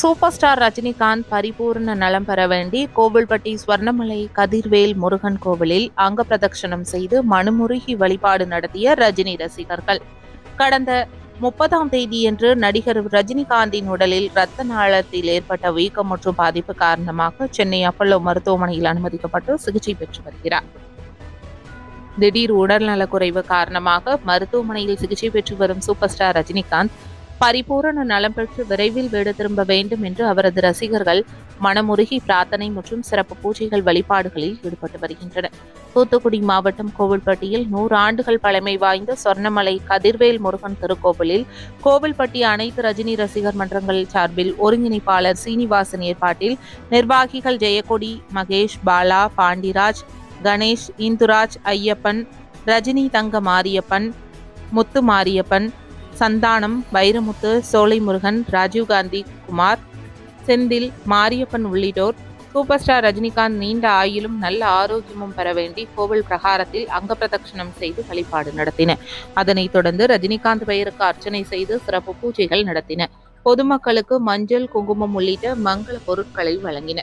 Super star Rajinikanth பரிபூர்ண நலம் பெற வேண்டி கோவில்பட்டி ஸ்வர்ணமலை கதிர்வேல் முருகன் கோவிலில் அங்க பிரதட்சணம் செய்து மனுமுருகி வழிபாடு நடத்திய ரஜினி ரசிகர்கள். கடந்த முப்பதாம் தேதியன்று நடிகர் ரஜினிகாந்தின் உடலில் இரத்த நாளத்தில் ஏற்பட்ட வீக்கம் மற்றும் பாதிப்பு காரணமாக சென்னை அப்பல்லோ மருத்துவமனையில் அனுமதிக்கப்பட்டு சிகிச்சை பெற்று வருகிறார். திடீர் உடல்நலக்குறைவு காரணமாக மருத்துவமனையில் சிகிச்சை பெற்று வரும் சூப்பர் ஸ்டார் ரஜினிகாந்த் பரிபூரண நலம் பெற்று விரைவில் வீடு திரும்ப வேண்டும் என்று அவரது ரசிகர்கள் மனமுருகி பிரார்த்தனை மற்றும் சிறப்பு பூஜைகள் வழிபாடுகளில் ஈடுபட்டு வருகின்றனர். தூத்துக்குடி மாவட்டம் கோவில்பட்டியில் நூறு ஆண்டுகள் பழமை வாய்ந்த சொர்ணமலை கதிர்வேல் முருகன் திருக்கோவிலில் கோவில்பட்டி அனைத்து ரஜினி ரசிகர் மன்றங்கள் சார்பில் ஒருங்கிணைப்பாளர் சீனிவாசன் ஏற்பாட்டில் நிர்வாகிகள் ஜெயக்கொடி மகேஷ் பாலா பாண்டிராஜ் கணேஷ் இந்துராஜ் ஐயப்பன் ரஜினி தங்க மாரியப்பன் முத்து மாரியப்பன் சந்தானம் வைரமுத்து சோலைமுருகன் ராஜீவ்காந்தி குமார் செந்தில் மாரியப்பன் உள்ளிட்டோர் சூப்பர் ஸ்டார் ரஜினிகாந்த் நீண்ட ஆயிலும் நல்ல ஆரோக்கியமும் பெற வேண்டி கோவில் பிரகாரத்தில் அங்க பிரதட்சணம் செய்து வழிபாடு நடத்தின. அதனைத் தொடர்ந்து ரஜினிகாந்த் பெயருக்கு அர்ச்சனை செய்து சிறப்பு பூஜைகள் நடத்தின. பொதுமக்களுக்கு மஞ்சள் குங்குமம் உள்ளிட்ட மங்கள பொருட்களை வழங்கின.